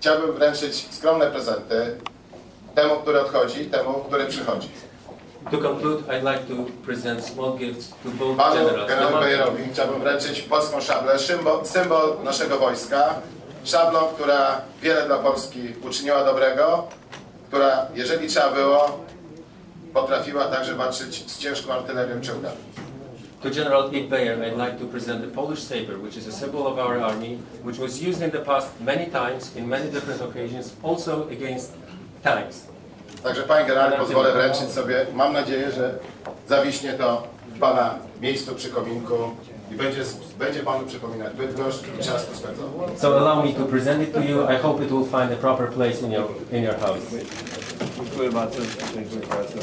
chciałbym wręczyć skromne prezenty temu, który odchodzi, temu, który przychodzi. To conclude, I'd like to present small gifts to both Panu generals. generał Lemon- Bejerowi chciałbym wręczyć polską szablę, symbol, symbol naszego wojska, szablą, która wiele dla Polski uczyniła dobrego, która, jeżeli trzeba było, potrafiła także walczyć z ciężką artylerią czołgami. To General Ig Beyer, I'd like to present the Polish saber, which is a symbol of our army, which was used in the past many times, in many different occasions, also against tanks. Także Panie Generale pozwolę wręczyć sobie, mam nadzieję, że zawiśnie to w Pana miejscu przy kominku i będzie, będzie Panu przypominać Bydgoszcz i czas tu spędzony. So allow me to present it to you. I hope it will find a proper place in your, in your house. Dziękuję bardzo. Dziękuję bardzo.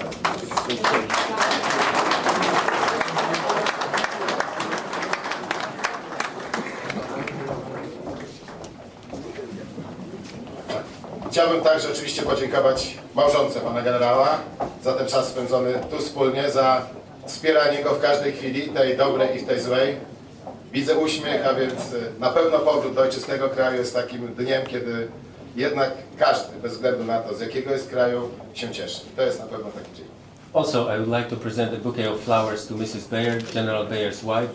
Chciałbym także oczywiście podziękować małżonce Pana Generała za ten czas spędzony tu wspólnie, za wspieranie go w każdej chwili, tej dobrej i tej złej. Widzę uśmiech, a więc y, na pewno powrót do ojczystego kraju jest takim dniem, kiedy jednak każdy, bez względu na to, z jakiego jest kraju, się cieszy. To jest na pewno taki dzień. Also, I would like to present a bouquet of flowers to Mrs. Bayer, General Bayer's wife.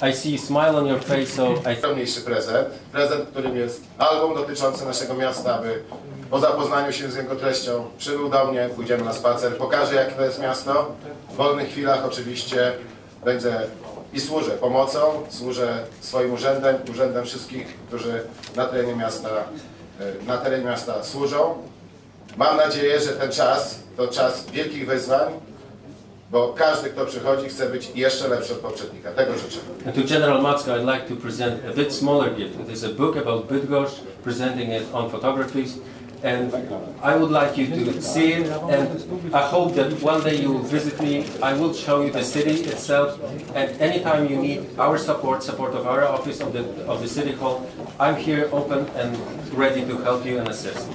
I see smile on your face, so I Najpełniejszy prezent, prezent, którym jest album dotyczący naszego miasta, aby po zapoznaniu się z jego treścią przybył do mnie, pójdziemy na spacer, pokażę jak to jest miasto. W wolnych chwilach oczywiście będzie i służę pomocą, służę swoim urzędem, urzędem wszystkich, którzy na terenie miasta, e, na terenie miasta służą. Mam nadzieję, że ten czas to czas wielkich wyzwań, bo każdy, kto przychodzi, chce być jeszcze lepszy od poprzednika. Tego życzę. And to General Matska, I'd like to present a bit smaller gift. It is a book about Bydgoszcz, presenting it on photographies. And I would like you to see it, and I hope that one day you will visit me. I will show you the city itself, and anytime you need our support, support of our office of the, of the City Hall, I'm here open and ready to help you and assist.